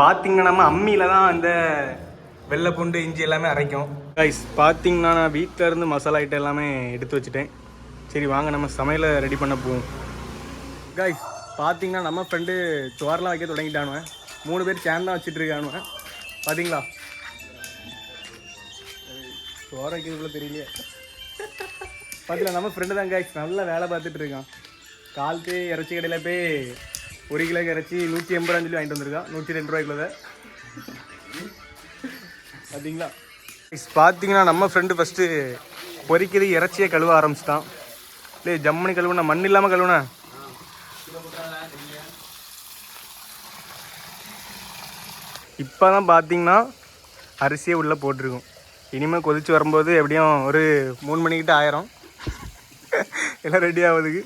பார்த்தீங்கன்னா நம்ம அம்மியில் தான் அந்த வெள்ளை பூண்டு இஞ்சி எல்லாமே அரைக்கும். கைஸ் பார்த்தீங்கன்னா நான் வீட்டில் இருந்து மசாலா ஐட்டம் எல்லாமே எடுத்து வச்சுட்டேன். சரி வாங்க நம்ம சமையலை ரெடி பண்ண போவோம். கைஸ் பார்த்தீங்கன்னா நம்ம ஃப்ரெண்டு சோறெலாம் வைக்க தொடங்கிட்டானுவேன் மூணு பேர் கேன் தான் வச்சுட்டு இருக்கானுவன் பார்த்தீங்களா சோறு வைக்கிறதுக்குள்ள தெரியலையே. பார்த்தீங்களா நம்ம ஃப்ரெண்டு தான் கைஸ் நல்லா வேலை பார்த்துட்டு இருக்கான். காலத்து இறைச்சி கடையில் போய் ஒரு கிலோ இறைச்சி நூற்றி எண்பது ரூபான்னு சொல்லி வாங்கிட்டு வந்திருக்கா. நூற்றி ரெண்டு ரூபாய்க்குள்ளதை. பார்த்தீங்களா இஸ் பார்த்தீங்கன்னா நம்ம ஃப்ரெண்டு ஃபஸ்ட்டு பொரிக்கிறது இறைச்சியை கழுவ ஆரம்பிச்சிட்டான். இல்லை ஜம்மனி கழுவுனா மண் இல்லாமல் கழுவுனா? இப்போ தான் பார்த்தீங்கன்னா அரிசியை உள்ளே போட்டிருக்கோம். இனிமேல் கொதிச்சு வரும்போது எப்படியும் ஒரு மூணு மணிக்கிட்ட ஆயிரும். எல்லாம் ரெடி ஆகுதுக்கு.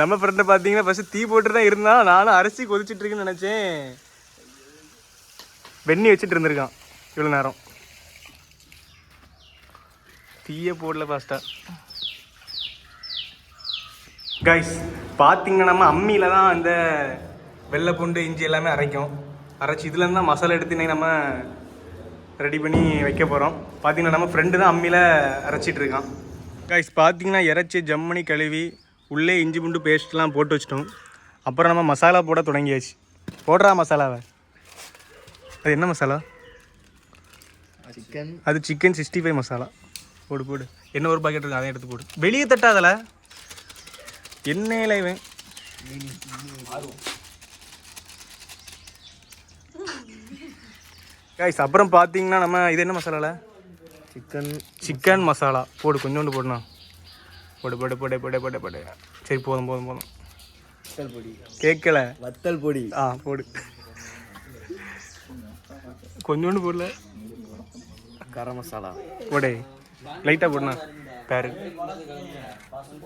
நம்ம ஃப்ரெண்டை பார்த்தீங்கன்னா ஃபஸ்ட்டு தீ போட்டு தான் இருந்தான் நானும் அரிசி கொதிச்சிட்டு இருக்குன்னு நினச்சேன். வெண்ணி வச்சுட்டு இருந்திருக்கான். இவ்வளோ நேரம். தீயே போடல ஃபாஸ்ட்டாக கைஸ் பார்த்தீங்கன்னா நம்ம அம்மியில் தான் அந்த வெள்ளை பூண்டு இஞ்சி எல்லாமே அரைக்கும். அரைச்சி இதுலேருந்து தான் மசாலா எடுத்து நம்ம ரெடி பண்ணி வைக்க போகிறோம் பார்த்தீங்கன்னா நம்ம ஃப்ரெண்டு தான் அம்மியில் அரைச்சிட்டு இருக்கான். கைஸ் பார்த்தீங்கன்னா இறைச்சி ஜம்மனி கழுவி உள்ளே இஞ்சி பூண்டு பேஸ்ட்லாம் போட்டு வச்சிட்டோம். அப்புறம் நம்ம மசாலா போட தொடங்கியாச்சு. போடுறா மசாலாவை. அது என்ன மசாலா? சிக்கன் அது சிக்கன் சிக்ஸ்டி ஃபைவ் மசாலா. போடு போடு. என்ன ஒரு பாக்கெட் இருக்கு அதை எடுத்து போடு. வெளியே தட்டாதல. எண்ணெயில் இவன். கைஸ் அப்புறம் பார்த்தீங்கன்னா நம்ம இது என்ன மசாலால? சிக்கன் சிக்கன் மசாலா. போடு கொஞ்சோண்டு போடுண்ணா. போடு போடு போடு போடு போடு போடு. சரி போதும் போதும் போதும். வத்தல் பொடி. கேட்கல. வத்தல் பொடி. ஆ போடு. கொஞ்சோண்டு போடல. கரம் மசாலா. போடே. லைட்டாக போடுண்ணா. பேரு.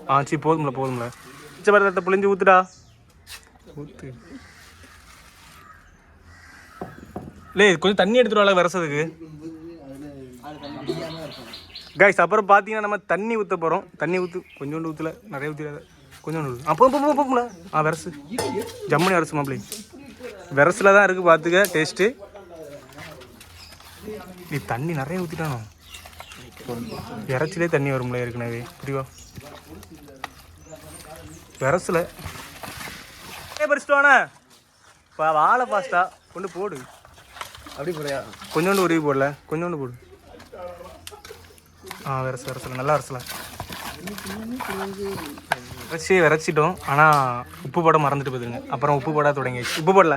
ஆ சரி போதும்ல போதும்ல. மிச்ச பரதத்தை புளிஞ்சு ஊத்துடா. ஊத்து. லே கொஞ்சம் தண்ணி எடுத்துட்டு வரல விரசதுக்கு. கைஸ் அப்புறம் பார்த்தீங்கன்னா நம்ம தண்ணி ஊற்ற போகிறோம் தண்ணி ஊற்று கொஞ்சோண்டு ஊற்றல நிறைய ஊற்றிடாத கொஞ்சோண்டு ஊற்று அப்போ அப்போ போகும்ல ஆ விரசு. ஜம்முனி அரசு மாப்பிளை விரசில் தான் இருக்குது பார்த்துக்க டேஸ்ட்டு நீ தண்ணி நிறைய ஊற்றிட்டானோ இறைச்சிலே தண்ணி வரும்ல ஏற்கனவே. புரியுவா விரசல. ஏ பறிச்சிட்டு வாண்ணே. இப்போ வாழை பாஸ்டா கொண்டு போடு. அப்படி போடையா கொஞ்சோண்டு உருவி போடல. கொஞ்சோண்டு போடு. ஆ விரச விரசல நல்லா விரசல விரச்சி விரச்சிட்டோம். ஆனால் உப்பு போட மறந்துட்டு போயிருங்க. அப்புறம் உப்பு போட தொடங்கிடுச்சு உப்பு போடல?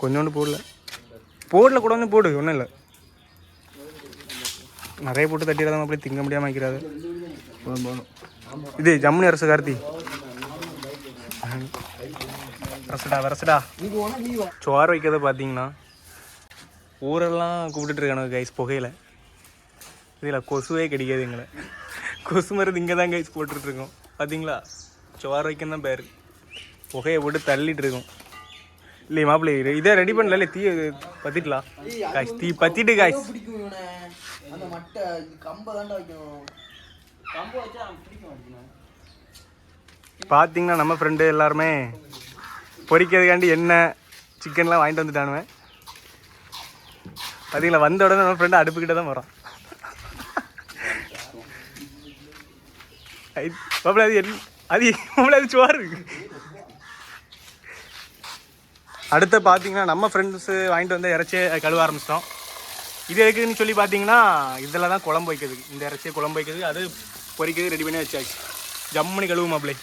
கொஞ்சோண்டு போடல. போடல கூட வந்து போடு ஒன்றும் இல்லை. நிறைய போட்டு தட்டிடாத அப்படி திங்க முடியாமல் வைக்கிறாது இது ஜம்முனி அரசு கார்த்தி. வரசடா வரசடா. சோறு வைக்கிறத பார்த்தீங்கன்னா ஊரெல்லாம் கூப்பிட்டுட்டு இருக்கானு கைஸ் புகையில. இதில் கொசுவே கிடைக்காது எங்களை. கொசு மருந்து இங்கே தான் கைஸ் போட்டுட்ருக்கோம். பார்த்தீங்களா சோறு வைக்க தான் பேர். புகையை போட்டு தள்ளிட்டு இருக்கோம். இல்லையே மாப்பிள்ளை இதை ரெடி பண்ணல இல்லை தீ பற்றிக்கலாம் காய்ஸ் தீ பற்றிட்டு காய்ஸ் பார்த்தீங்கன்னா நம்ம ஃப்ரெண்டு எல்லாருமே பொரிக்கிறதுக்காண்டி எண்ணெய் சிக்கன்லாம் வாங்கிட்டு வந்துட்டானுவேன் பார்த்தீங்களா வந்த உடனே நம்ம ஃப்ரெண்டு அடுப்புக்கிட்ட தான் வரோம் மாப்பிள்ள அது என் அது மாப்பிள்ள அது சோறு அடுத்து பார்த்தீங்கன்னா நம்ம ஃப்ரெண்ட்ஸு வாங்கிட்டு வந்து இறைச்சி கழுவ ஆரம்பிச்சிட்டோம். இது எதுக்குன்னு சொல்லி பார்த்தீங்கன்னா இதில் தான் குழம்பு வைக்கிறது. இந்த இறைச்சியை குழம்பு வைக்கிறது அது பொரிக்கிறது ரெடி பண்ணி வச்சாச்சு. ஜம்முனி கழுவு மாப்பிள்ளை.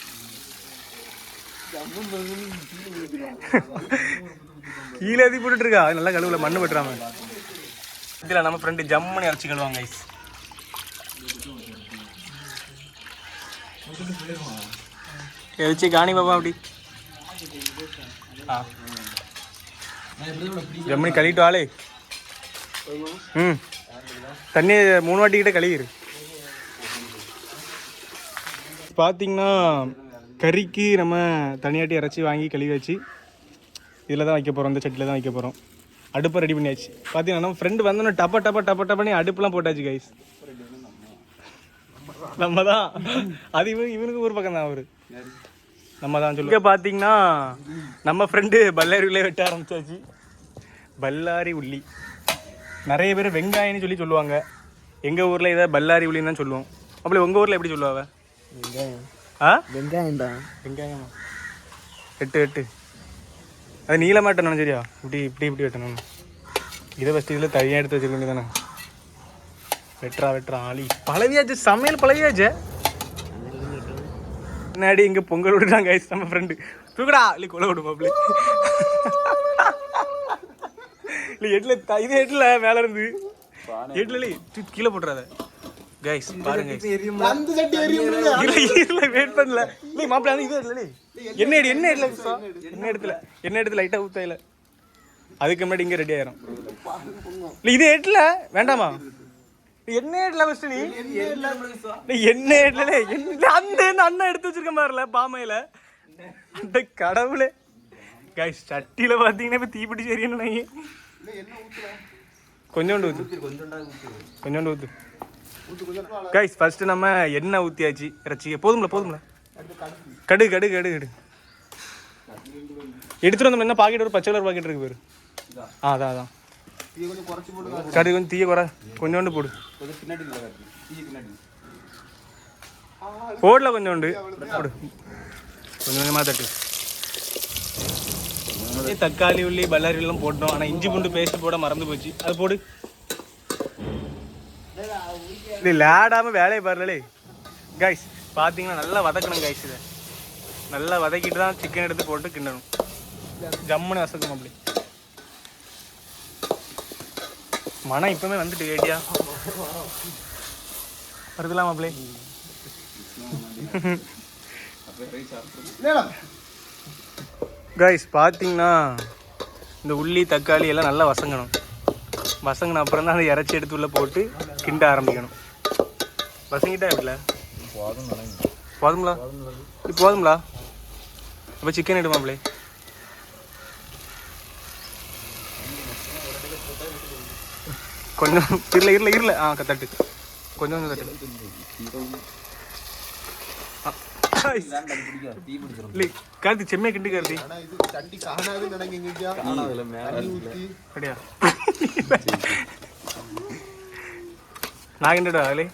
கீழே எதி போட்டுட்டு இருக்கா? நல்லா கழுவுல மண்ணு பட்டுறாம. இதில் நம்ம ஃப்ரெண்டு ஜம்முனி இறச்சி கழுவாங்க ஐஸ் எரிச்சி காணி பாப்பா அப்படி. ஆ ஜம்முனி கழுவிட்டு ஆளே ம். தண்ணி மூணு வாட்டி கிட்ட பார்த்தீங்கன்னா கறிக்கு நம்ம தனியாட்டி இறச்சி வாங்கி கழுவி வச்சு இதில் தான் வைக்க போகிறோம் இந்த சட்டியில் தான் வைக்க போகிறோம் அடுப்பை ரெடி பண்ணியாச்சு. பார்த்தீங்கன்னா நம்ம ஃப்ரெண்டு வந்தோன்னே டப்ப டப்ப டப்ப டப்பனே அடுப்புலாம் போட்டாச்சு கைஸ் நம்ம தான் அது இவன் இவனுக்கு ஒரு பக்கம் தான் அவரு. நம்ம தான் சொல்லுங்க பார்த்தீங்கன்னா நம்ம ஃப்ரெண்டு பல்லாரியிலே வெட்ட ஆரம்பிச்சாச்சு. பல்லாரி உள்ளி. நிறைய பேர் வெங்காயம்னு சொல்லி சொல்லுவாங்க. எங்கள் ஊரில் இதை பல்லாரி உள்ளின்னு தான் சொல்லுவோம். அப்படி உங்கள் ஊரில் எப்படி சொல்லுவாங்க வெங்காயம். ஆ? வெங்காயம்டா. வெங்காயமா? எட்டு எட்டு அது நீளமாக வெட்டணும் சரியா? இப்படி இப்படி இப்படி வெட்டணும். இதை ஃபஸ்ட்டு இதில் தனியாக எடுத்து வச்சுக்க வேண்டியதானே வெட்டுறா வெட்டுறா ஆளி. பழவியாச்சு சமையல் பழவியாச்சு. முன்னாடி இங்கே பொங்கல் விடுறாங்க guys, நம்ம ஃப்ரெண்டு தூக்குடா இல்லை கொலை விடுமாப்ல இல்லை எட்டில் த இது எட்டில் மேலே இருந்து. எட்டில் இல்லை கீழே போட்டுறாத. கைஸ் பாருங்க இல்ல இல்ல வெயிட் பண்ணல. இல்ல மாப்பிள்ள இது இல்ல. என்ன எடு என்ன இடத்துல என்ன இடத்துல என்ன இடத்துல லைட்டா ஊத்த இல்ல? அதுக்கு முன்னாடி இங்க ரெடி ஆயிரும். இல்ல இது எட்ல வேண்டாமா? என்ன இடத்துல ஃபர்ஸ்ட் நீ? என்ன இடத்துல என்ன அந்த அண்ணன் எடுத்து வச்சிருக்க மாதிரில பாமையில? அந்த கடவுளே. கைஸ் சட்டியில பாத்தீங்கன்னா இப்ப தீப்பிடி சரியான நான் கொஞ்சோண்டு ஊத்து. கொஞ்சோண்டு ஊத்து. கைஸ் ஃபர்ஸ்ட் நம்ம எண்ணெய் ஊற்றியாச்சு இறைச்சி போதும்ல போதும்ல? கடு கடு கடு கடு எடுத்துட்டு வந்தோம் என்ன பாக்கெட் ஒரு பச்சை கலர் பாக்கெட் இருக்கு பேரு. அதான் அதான் இது கொஞ்சம் தீய குறை கொஞ்சோண்டு போடு போடல கொஞ்சோண்டு போடு கொஞ்சம் கொஞ்சமாக தட்டு தக்காளி உள்ளி பல்லாரி எல்லாம் போட்டோம் ஆனால் இஞ்சி பூண்டு பேஸ்ட் போட மறந்து போச்சு அது போடு இல்லை லேடாமல் வேலையை பாருங்களே கைஸ் பார்த்தீங்கன்னா நல்லா வதக்கணும் கைஸ் இதை நல்லா வதக்கிட்டு தான் சிக்கன் எடுத்து போட்டு கிண்டணும் ஜம்முன்னு வசக்கணும் அப்படி மனம் இப்பவுமே வந்துட்டு வேட்டியா வருதுலாம் அப்படி கைஸ் பார்த்தீங்கன்னா இந்த உள்ளி தக்காளி எல்லாம் நல்லா வசங்கணும். வசங்கின அப்புறம் தான் அதை இறச்சி எடுத்து உள்ள போட்டு கிண்ட ஆரம்பிக்கணும். வசங்கிட்டா எப்படில போதுங்களா இது போதுங்களா அப்போ சிக்கன் எடுமாப்ளே கொஞ்சம் இருல இருல இருல ஆ தட்டு கொஞ்சம் கொஞ்சம் தட்டு ஆ, guys. இல்லை கார்த்தி செம்மையா கிண்டு கார்த்தி ஆனா இது சட்டி காணாதுன்னு நினைக்கிறீங்க தண்ணி ஊத்தி அப்படியா நான் கிண்டுடா அதிலே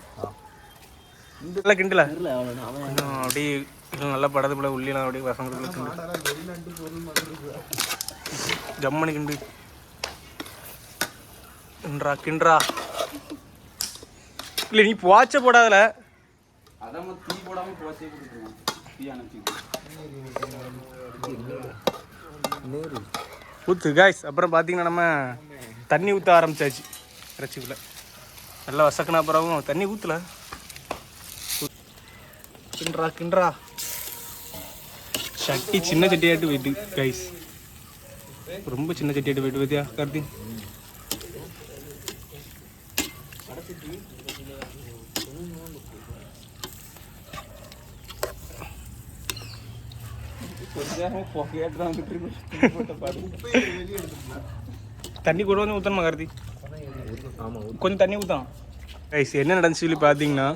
நல்லா கிண்டல கொஞ்சம் அப்படியே இன்னும் நல்லா படது போல உள்ளிலாம் அப்படியே வசங்களுக்கு கிண்டு ஆனா வெளிநாட்டு பொருள் மாதிரி இருக்கு ஜம்மனு கிண்டு கிண்டுறா கிண்டுறா இல்லை நீ போச்ச போடாதல. அதான் தீ போடாம போச்சே கொடுத்துருவோம் தீ அணைச்சி ஊற்று காய்ஸ் அப்புறம் பார்த்தீங்கன்னா நம்ம தண்ணி ஊற்ற ஆரம்பிச்சாச்சு. இறைச்சிக்குள்ள. நல்லா வசக்கின அப்புறம் தண்ணி ஊற்றல கிண்டுறா கிண்டுறா சட்டி சின்ன சட்டியாட்டு போயிட்டு கைஸ் ரொம்ப சின்ன சட்டியாட்டு போயிட்டு பார்த்தியா கார்த்தி? தண்ணி கூட கொஞ்சம் ஊற்றணுமா கார்த்தி? கொஞ்சம் தண்ணி ஊற்றலாம் கைஸ் என்ன நடந்துச்சு சொல்லி பார்த்தீங்கன்னா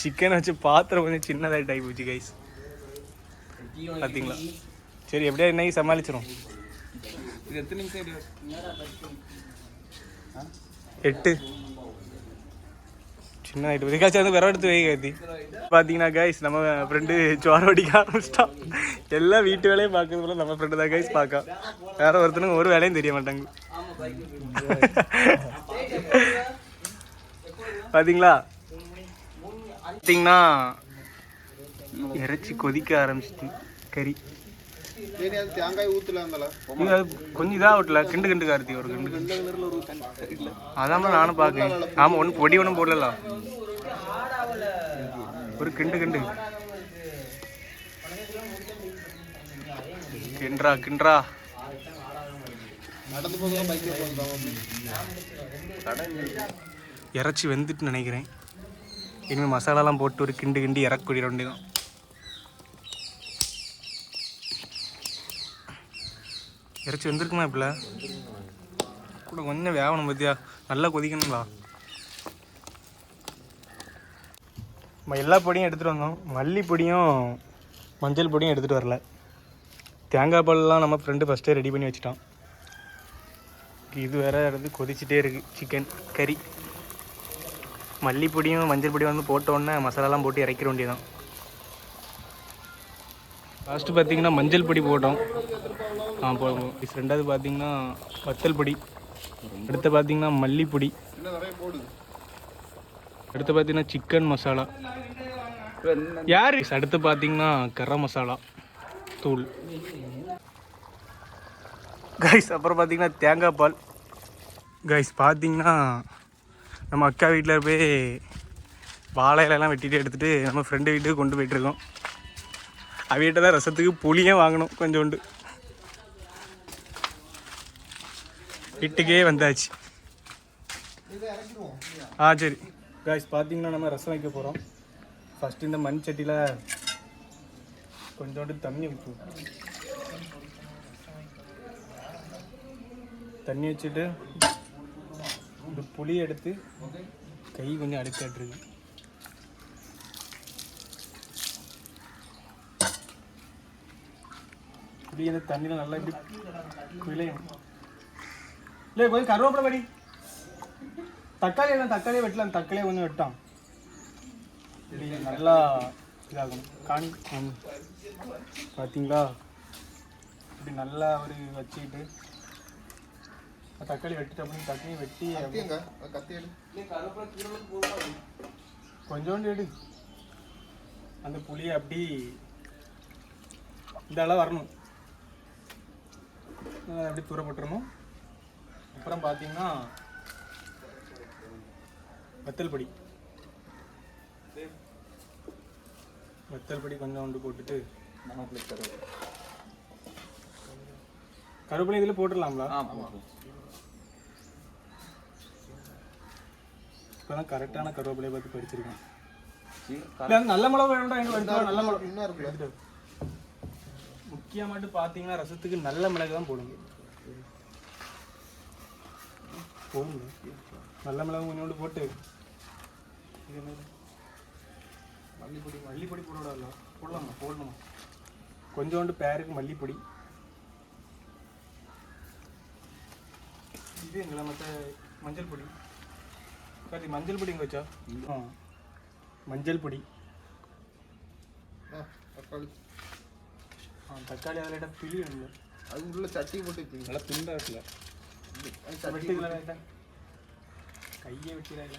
சிக்கன் வச்சு பாத்திரம் கொஞ்சம் சின்னதாகிட்டு ஆகி போச்சு கைஸ் பார்த்தீங்களா? சரி எப்படியா இன்னைக்கு சமாளிச்சிரும்? இது எத்தனை நிமிஷம் எட்டு. சின்ன ஆகிட்டு இதுக்காச்சும் வந்து விரவ எடுத்து வை பார்த்தீங்கன்னா கைஸ் நம்ம ஃப்ரெண்டு சோறு அடிக்க ஆரம்பிச்சிட்டான். எல்லாம் வீட்டு வேலையும் பார்க்கறது போல நம்ம ஃப்ரெண்டு தான் கைஸ் பார்க்க வேற ஒருத்தனுக்கு ஒரு வேலையும் தெரிய மாட்டாங்க. பார்த்தீங்களா பார்த்தீங்கன்னா இறைச்சி கொதிக்க ஆரம்பிச்சிட்டு கறி. தேங்காய் ஊத்துல கொஞ்சம் இதாக விட்டல கிண்டு கிண்டு கார்த்தி ஒரு கிண்டு கிண்டு. அதான் நானும் பார்க்கேன் ஆமாம் ஒன்றும் பொடி ஒன்றும் போடலாம் ஒரு கிண்டு கிண்டு. பைக்ல போகலாம் இறைச்சி வெந்துட்டு நினைக்கிறேன். இனிமேல் மசாலாலாம் போட்டு ஒரு கிண்டு கிண்டி இறக்கூடிய வேண்டி தான் இறைச்சி வெந்திருக்குமா இப்பல? கூட கொஞ்சம் வேகணும் பத்தியா. நல்லா கொதிக்கணுங்களா நம்ம எல்லா பொடியும் எடுத்துகிட்டு வந்தோம். மல்லி பொடியும் மஞ்சள் பொடியும் எடுத்துகிட்டு வரல. தேங்காய் பால்லாம் நம்ம ஃப்ரெண்டு ஃபஸ்ட்டே ரெடி பண்ணி வச்சுட்டோம். இது வேற இருந்து கொதிச்சிட்டே இருக்கு சிக்கன் கறி மல்லிப்பொடியும் மஞ்சள் பொடியும் வந்து போட்டோன்னே மசாலாலாம் போட்டு இறக்கிற வேண்டியதான் லாஸ்ட்டு பார்த்தீங்கன்னா மஞ்சள் பொடி போட்டோம். ஆ போடுவோம் ரெண்டாவது பார்த்தீங்கன்னா வத்தல் பொடி அடுத்து பார்த்தீங்கன்னா மல்லிப்பொடி. அடுத்து பார்த்தீங்கன்னா சிக்கன் மசாலா யார்? அடுத்து பார்த்தீங்கன்னா கரம் மசாலா தூள். கைஸ் அப்புறம் பார்த்தீங்கன்னா தேங்காய் பால். கைஸ் பார்த்தீங்கன்னா நம்ம அக்கா வீட்டில் போய் வாழை இலையெல்லாம் வெட்டிட்டு எடுத்துகிட்டு நம்ம ஃப்ரெண்டு வீட்டுக்கு கொண்டு போயிட்டுருக்கோம் அவிகிட்ட தான் ரசத்துக்கு புளியும் வாங்கணும் கொஞ்சோண்டு. வீட்டுக்கே வந்தாச்சு. ஆ சரி. காய்ஸ் பார்த்தீங்கன்னா நம்ம ரசம் வைக்க போகிறோம் ஃபஸ்ட்டு இந்த மண் சட்டியில் கொஞ்சோண்டு தண்ணி ஊற்றுவோம் தண்ணி வச்சுட்டு இந்த புளி எடுத்து கை கொஞ்சம் அடுக்காட்டுருக்கு புளி அந்த தண்ணியில் நல்லா இப்படி விளையும் இல்லை கொஞ்சம் கருவேப்பிலை படி. தக்காளி எல்லாம் தக்காளியே வெட்டலாம். தக்காளியே கொஞ்சம் வெட்டான் இப்படி நல்லா இதாகணும். காணி. பார்த்தீங்களா இப்படி நல்லா ஒரு வச்சுக்கிட்டு தக்காளி வெட்டிட்டு அப்படின்னு தக்காளி வெட்டி கொஞ்சோண்டு எடு. அந்த புளியை அப்படி இந்த அளவு வரணும். அப்படி தூரப்பட்டுறணும் அப்புறம் பார்த்தீங்கன்னா வத்தல் பொடி. வத்தல் பொடி கொஞ்சோண்டு போட்டுட்டு கருவேப்பிலை இதில் போட்டுடலாம்ல? இப்போதான் கரெக்டான கருவேப்பிலையை பார்த்து படிச்சிருக்கேன் நல்ல மிளகு வேணும்டா எடுத்து நல்ல மிளகு. முக்கியமாட்டு பார்த்தீங்கன்னா ரசத்துக்கு நல்ல மிளகு தான் போடுங்க. மிளகு கொஞ்சோண்டு போட்டு இது என்னது? மல்லிப்பொடி மல்லிப்பொடி போடக்கூடாதுல்ல போடலாமா போடணுமா கொஞ்சோண்டு பேருக்கு மல்லிப்பொடி இது எங்களை மற்ற மஞ்சள் பொடி கார்த்தி மஞ்சள் பொடி எங்கே வச்சா ஆ மஞ்சள் பொடி ஆ தக்காளி அதில் பிளி வேணுங்க அது உள்ள சட்டி போட்டு நல்லா துண்டா இருக்குல்ல வெட்டிக்கல லைட்டா கையை வெட்டிடாங்க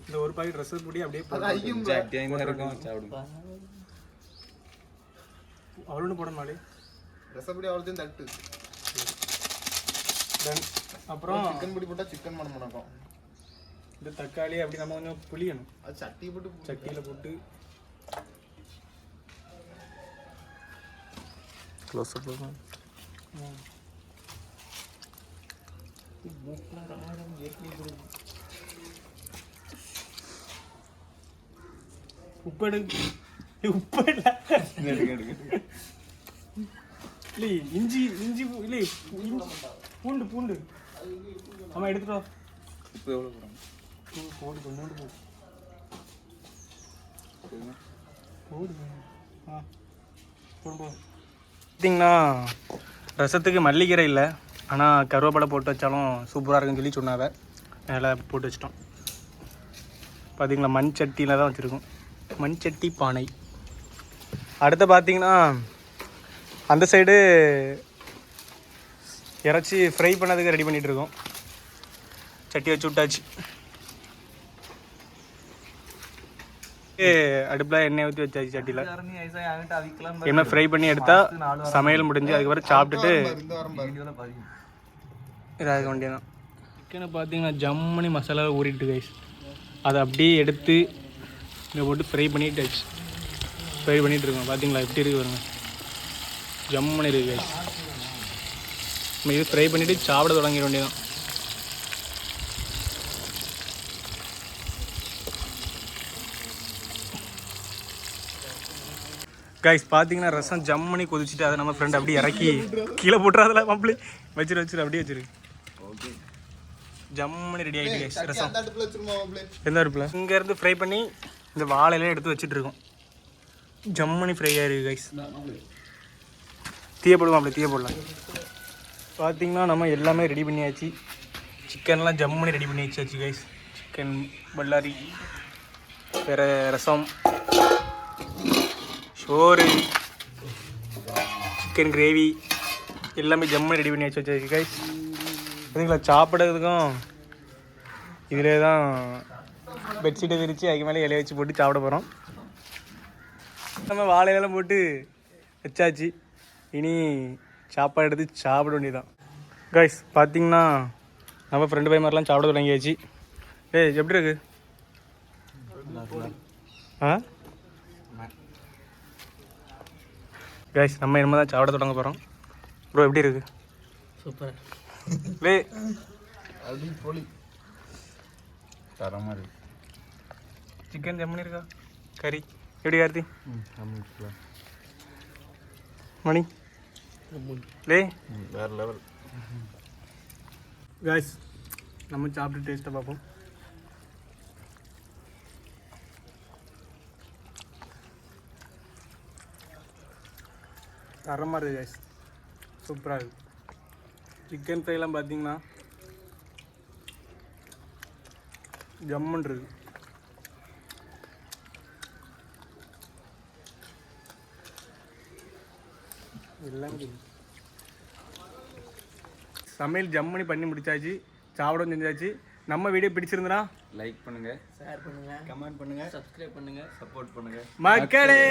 இந்த ஒரு பாக்கெட் ரசல் பொடி அப்படியே அவளோட போட மாடி அவ்வளோத்தையும் தட்டு தென் அப்புறம் சிக்கன் பொடி போட்டா சிக்கன் மனம் மணக்கும் இந்த தக்காளி அப்படி நம்ம கொஞ்சம் புளியணும் அது சட்டி போட்டு சட்டியில் போட்டு க்ளோஸ் அப் ம். உப்பு எடு ஏய், உப்பு இல்லை இஞ்சி இஞ்சி பூ- இல்லை பூண்டு பூண்டு. ஆமா எடுத்துட்டு வா. உப்பு எவ்வளோ போடுறோம் பூ போடு கொஞ்சோண்டு போடு போடு. ஆ போடு போடு. பார்த்தீங்கன்னா ரசத்துக்கு மல்லிக்கீரை இல்லை. ஆனால் கருவேப்பிலை போட்டு வச்சாலும் சூப்பராக இருக்குன்னு சொல்லி சொன்னாங்க. மேலே போட்டு வச்சிட்டோம். பார்த்தீங்களா மண் சட்டியில் தான் வச்சுருக்கோம். மண் சட்டி பானை. அடுத்து பார்த்தீங்கன்னா அந்த சைடு இறச்சி ஃப்ரை பண்ணதுக்கு ரெடி பண்ணிகிட்டு இருக்கோம். சட்டி வச்சு விட்டாச்சு. அடுப்பில் எண்ணெய் ஊற்றி வச்சாச்சு சட்டியில். என்ன ஃப்ரை பண்ணி எடுத்தா சமையல் முடிஞ்சு அதுக்கப்புறம் சாப்பிட்டுட்டு இதாக வேண்டியதான் சிக்கனை பார்த்தீங்கன்னா ஜம்முனி மசாலா ஊறிட்டு கைஸ் அதை அப்படியே எடுத்து இங்கே போட்டு ஃப்ரை பண்ணிட்டாச்சு. ஃப்ரை பண்ணிட்டு இருக்கோம். பார்த்தீங்களா எப்படி இருக்கு பாருங்க. ஜம்முனி இருக்கு கைஸ் நம்ம இது ஃப்ரை பண்ணிவிட்டு சாப்பிட தொடங்கிட வேண்டியதான் கைஸ் பார்த்தீங்கன்னா ரசம் ஜம்மனி கொதிச்சுட்டு அதை நம்ம ஃப்ரெண்ட் அப்படியே இறக்கி கீழே போட்டுறாதுல மாப்பிளி வச்சிரு வச்சிரு அப்படியே வச்சிரு. ஜம்மனி ரெடி ஆகிட்டு கைஸ் ரசம். எந்த அடுப்பில்? இங்கேருந்து ஃப்ரை பண்ணி இந்த வாழையில எடுத்து வச்சிட்டு இருக்கோம். ஜம்மனி ஃப்ரை ஆயிருக்கு கைஸ் தீய போடுவோம் அப்படி தீய போடலாம். பார்த்தீங்கன்னா நம்ம எல்லாமே ரெடி பண்ணியாச்சு. சிக்கன்லாம் ஜம்முன்னு ரெடி பண்ணி வச்சாச்சு கைஸ் சிக்கன் பல்லாரி வேறு ரசம். சோறு சிக்கன் கிரேவி எல்லாமே ஜம்முன்னு ரெடி பண்ணி வச்சு வச்சாச்சு கைஸ் இதுங்களா சாப்பிட்றதுக்கும் இதிலே தான் பெட்ஷீட்டை விரித்து அதுக்கு மேலே இலைய வச்சு போட்டு சாப்பிட போகிறோம் நம்ம வாழையெல்லாம் போட்டு வச்சாச்சு. இனி சாப்பாடு எடுத்து சாப்பிட வேண்டியதான் கைஸ் பார்த்தீங்கன்னா நம்ம ஃப்ரெண்டு பை மாதிரிலாம் சாப்பிட தொடங்கியாச்சு. ஏய் எப்படி இருக்கு. ஆ? கைஸ் நம்ம இனிமேல் தான் சாப்பிட தொடங்க போகிறோம் ப்ரோ எப்படி இருக்கு? சூப்பர். லே அடி பொலி. தரமாக இருக்கு. சிக்கன் ஜம்முன்னு இருக்கா? கறி. எப்படி கார்த்தி? மணி. லே வேறு லெவல் காய்ஸ் நம்ம சாப்பிட்டு டேஸ்ட்டை பார்ப்போம். தரமாக இருக்குது காய்ஸ் சூப்பராக இருக்குது சிக்கன் ஃப்ரைலாம் பார்த்தீங்கன்னா ஜம்முன் இருக்கு. எல்லாம் இருக்குது சமையல் ஜம்மனி பண்ணி முடிச்சாச்சு. சாப்பிடவும் செஞ்சாச்சு. நம்ம வீடியோ பிடிச்சிருந்தனா லைக் பண்ணுங்க. ஷேர் பண்ணுங்க. கமெண்ட் பண்ணுங்க. சப்ஸ்கிரைப் பண்ணுங்க. சப்போர்ட் பண்ணுங்க. மக்களே!